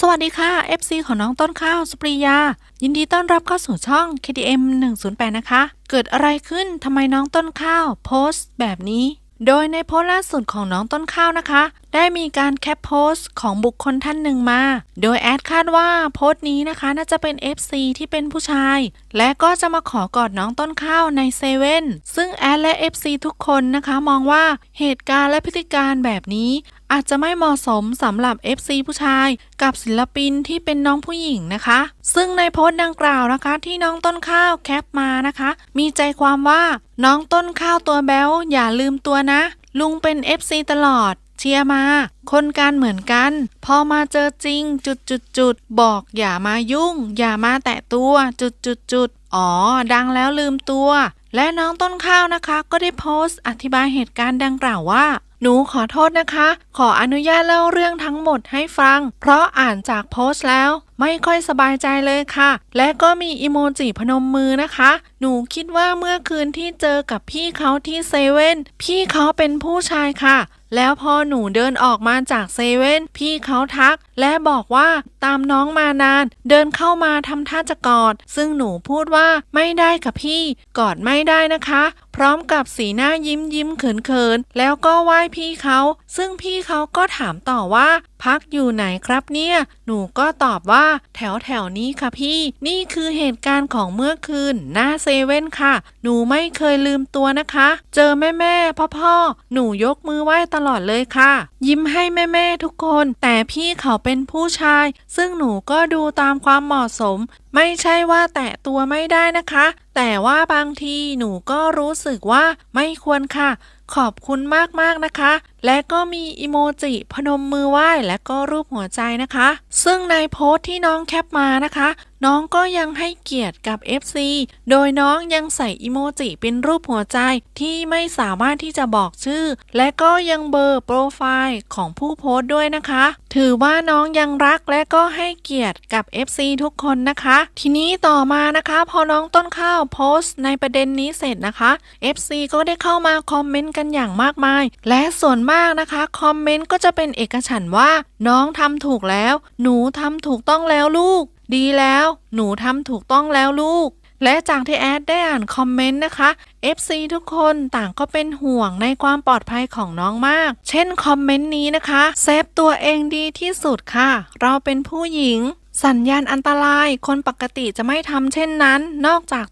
สวัสดีค่ะ FC ของน้องต้นข้าวสุปริยา ยินดีต้อนรับเข้าสู่ช่อง KDM 108 นะคะ เกิดอะไรขึ้นทำไมน้องต้นข้าว โพสต์แบบนี้ โดยในโพสต์ล่าสุดของน้องต้นข้าวนะคะ ได้มีการแคปโพสต์ของบุคคลท่านหนึ่งมา โดยแอดคาดว่าโพสต์นี้นะคะน่าจะเป็น FC ที่เป็นผู้ชาย และก็จะมาขอกอดน้องต้นข้าวในเซเว่นซึ่งแอดและ FC ทุกคนนะคะ มองว่าเหตุการณ์และพฤติการแบบนี้ อาจจะไม่เหมาะสมสำหรับ FC ผู้ชายกับศิลปินที่เป็นน้องผู้หญิงนะคะ ซึ่งในโพสต์ดังกล่าวนะคะ ที่น้องต้นข้าวแคปมานะคะ มีใจความว่าน้องต้นข้าวตัวแบ๊วอย่าลืมตัวนะ ลุงเป็น FC ตลอด เชียร์มา คนการเหมือนกัน พอมาเจอจริงจุดจุดจุดบอกอย่ามายุ่ง อย่ามาแตะตัวจุดจุดจุดอ๋อ ดังแล้วลืมตัว และน้องต้นข้าวนะคะ ก็ได้โพสต์อธิบายเหตุการณ์ดังกล่าวว่า หนูขอโทษนะคะ ขออนุญาตเล่าเรื่องทั้งหมดให้ฟัง เพราะอ่านจากโพสต์แล้ว ไม่ค่อยสบายใจเลยค่ะ และก็มีอิโมจิพนมมือนะคะ หนูคิดว่าเมื่อคืนที่เจอกับพี่เขาที่เซเว่นพี่เขาเป็นผู้ชายค่ะแล้วพอหนูเดินออกมาจากเซเว่นพี่เขาทัก และบอกว่าตามน้องมานาน เดินเข้ามาทำท่าจะกอด ซึ่งหนูพูดว่าไม่ได้ค่ะพี่ กอดไม่ได้นะคะ พร้อมกับสีหน้ายิ้มยิ้มเขินเขินแล้วก็ไหว้พี่เขา ซึ่งพี่เขาก็ถามต่อว่า พักอยู่ไหนครับเนี่ย หนูก็ตอบว่า แถวแถวนี้ค่ะพี่ นี่คือเหตุการณ์ของเมื่อคืน หน้าเซเว่นค่ะ หนูไม่เคยลืมตัวนะคะ เจอแม่แม่พ่อพ่อหนูยกมือไหว้ตลอดเลยค่ะ ยิ้มให้แม่แม่ทุกคน แต่พี่เขาเป็นผู้ชาย ซึ่งหนูก็ดูตามความเหมาะสม ไม่ใช่ว่าแตะตัวไม่ได้นะคะ แต่ว่าบางทีหนูก็รู้สึกว่าไม่ควรค่ะ ขอบคุณมากๆนะคะและก็มีอิโมจิพนมมือไหว้และก็รูปหัวใจนะคะ ซึ่งในโพสต์ที่น้องแคปมานะคะ น้องก็ยังให้เกียรติกับ FC โดยน้องยังใส่อิโมจิเป็นรูปหัวใจที่ไม่สามารถที่จะบอกชื่อ และก็ยังเบอร์โปรไฟล์ของผู้โพสต์ด้วยนะคะ ถือว่าน้องยังรักและก็ให้เกียรติกับ FC ทุกคนนะคะ ทีนี้ต่อมานะคะพอน้องต้นข้าวโพสต์ในประเด็นนี้เสร็จนะคะ FC ก็ได้เข้ามาคอมเมนต์กันอย่างมากมาย และส่วนมากนะคะ คอมเมนต์ก็จะเป็นเอกฉันท์ว่า น้องทำถูกแล้ว หนูทำถูกต้องแล้วลูก ดีแล้ว หนูทำถูกต้องแล้วลูก และจากที่แอดได้อ่านคอมเมนต์นะคะ FC ทุกคนต่างก็เป็นห่วงในความปลอดภัยของน้องมาก เช่นคอมเมนต์นี้นะคะเซฟตัวเองดีที่สุดค่ะ เราเป็นผู้หญิงสัญญาณอันตราย คนปกติจะไม่ทำเช่นนั้น นอกจาก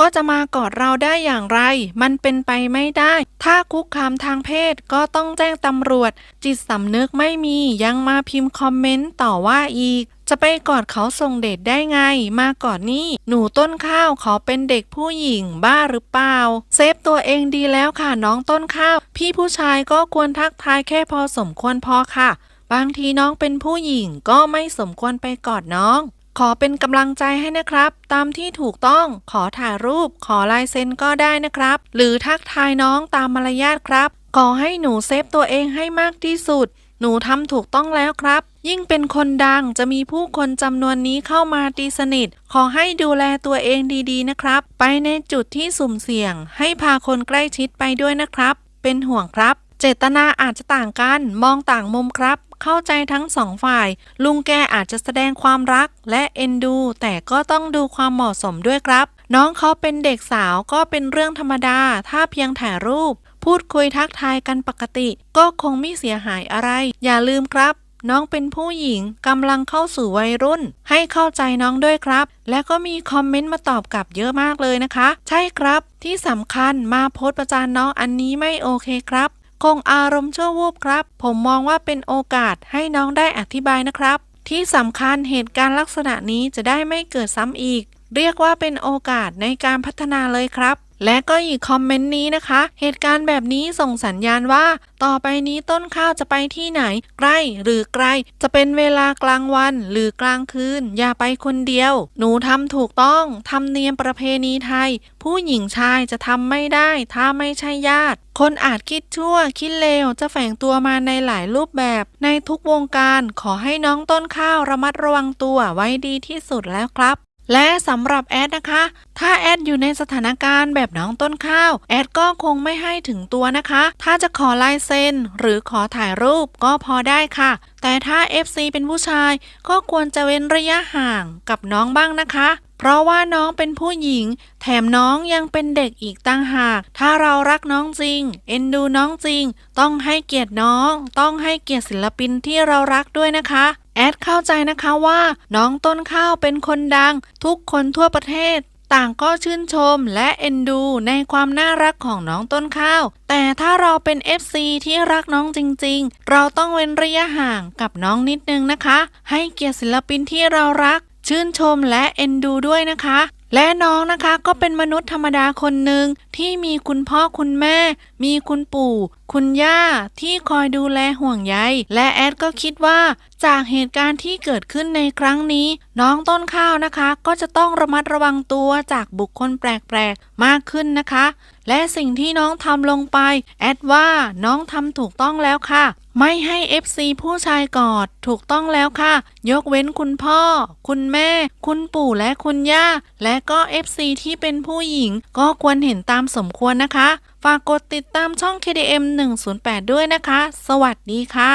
ก็จะมากอดเราได้อย่างไร มันเป็นไปไม่ได้ ถ้าคุกคามทางเพศก็ต้องแจ้งตำรวจ จิตสำนึกไม่มียังมาพิมพ์คอมเมนต์ต่อว่าอีก จะไปกอดเขาส่งเดชได้ไง มากอดนี่ หนูต้นข้าวขอเป็นเด็กผู้หญิงบ้าหรือเปล่า เซฟตัวเองดีแล้วค่ะน้องต้นข้าว พี่ผู้ชายก็ควรทักทายแค่พอสมควรพอค่ะ บางทีน้องเป็นผู้หญิงก็ไม่สมควรไปกอดน้อง ขอเป็นกำลังใจให้นะครับ ตามที่ถูกต้องขอถ่ายรูป ขอลายเซ็นก็ได้นะครับ หรือทักทายน้องตามมารยาทครับ ขอให้หนูเซฟตัวเองให้มากที่สุด หนูทำถูกต้องแล้วครับ ยิ่งเป็นคนดังจะมีผู้คนจำนวนนี้เข้ามาตีสนิท ขอให้ดูแลตัวเองดีๆนะครับ ไปในจุดที่สุ่มเสี่ยง ให้พาคนใกล้ชิดไปด้วยนะครับ เป็นห่วงครับ เจตนาอาจจะต่างกัน มองต่างมุมครับ เข้าใจทั้งสองฝ่าย ลุงแกอาจจะแสดงความรักและเอ็นดู แต่ก็ต้องดูความเหมาะสมด้วยครับ น้องเขาเป็นเด็กสาวก็เป็นเรื่องธรรมดา ถ้าเพียงถ่ายรูป พูดคุยทักทายกันปกติ ก็คงไม่เสียหายอะไร อย่าลืมครับน้องเป็นผู้หญิงกำลังเข้าสู่วัยรุ่น ให้เข้าใจน้องด้วยครับ และก็มีคอมเมนต์มาตอบกลับเยอะมากเลยนะคะ ใช่ครับ ที่สำคัญมาโพสประจานน้องอันนี้ไม่โอเคครับ คงอารมณ์ชั่ววูบครับ ผมมองว่าเป็นโอกาสให้น้องได้อธิบายนะครับ ที่สำคัญเหตุการณ์ลักษณะนี้จะได้ไม่เกิดซ้ำอีก เรียกว่าเป็นโอกาสในการพัฒนาเลยครับ และก็อีกคอมเมนต์นี้นะคะ เหตุการณ์แบบนี้ส่งสัญญาณว่า ต่อไปนี้ต้นข้าวจะไปที่ไหน ใกล้หรือไกล จะเป็นเวลากลางวันหรือกลางคืน อย่าไปคนเดียว หนูทำถูกต้องทำเนียมประเพณีไทย ผู้หญิงชายจะทำไม่ได้ ถ้าไม่ใช่ญาติ คนอาจคิดชั่ว คิดเลวจะแฝงตัวมาในหลายรูปแบบ ในทุกวงการขอให้น้องต้นข้าวระมัดระวังตัวไว้ดีที่สุดแล้วครับ และสำหรับแอดนะคะ ถ้าแอดอยู่ในสถานการณ์แบบน้องต้นข้าว แอดก็คงไม่ให้ถึงตัวนะคะ ถ้าจะขอลายเซ็นหรือขอถ่ายรูปก็พอได้ค่ะ แต่ถ้า FC เป็นผู้ชาย ก็ควรจะเว้นระยะห่างกับน้องบ้างนะคะ เพราะว่าน้องเป็นผู้หญิง แถมน้องยังเป็นเด็กอีกตั้งหาก ถ้าเรารักน้องจริง เอ็นดูน้องจริง ต้องให้เกียรติน้อง ต้องให้เกียรติศิลปินที่เรารักด้วยนะคะ แอดเข้าใจนะคะว่า น้องต้นข้าวเป็นคนดัง ทุกคนทั่วประเทศ ต่างก็ชื่นชมและเอ็นดูในความน่ารักของน้องต้นข้าว แต่ถ้าเราเป็น FC ที่รักน้องจริง ๆ เราต้องเว้นระยะห่างกับน้องนิดนึงนะคะ ให้เกียรติศิลปินที่เรารัก ชื่นชมและเอ็นดูด้วยนะคะ และน้องนะคะก็เป็นมนุษย์ธรรมดาคนหนึ่งที่มีคุณพ่อคุณแม่ มีคุณปู่ คุณย่าที่คอยดูแลห่วงใยและแอดก็คิดว่า จากเหตุการณ์ที่เกิดขึ้นในครั้งนี้ น้องต้นข้าวนะคะ ก็จะต้องระมัดระวังตัวจากบุคคลแปลกๆมากขึ้นนะคะ และสิ่งที่น้องทำลงไป แอดว่าน้องทำถูกต้องแล้วค่ะไม่ให้ FC ผู้ชายกอดถูกต้องแล้วค่ะ ยกเว้นคุณพ่อ คุณแม่ คุณปู่และคุณย่า และก็ FC ที่เป็นผู้หญิง ก็ควรเห็นตามสมควรนะคะ ฝากกดติดตามช่อง KDM 108 ด้วยนะคะ สวัสดีค่ะ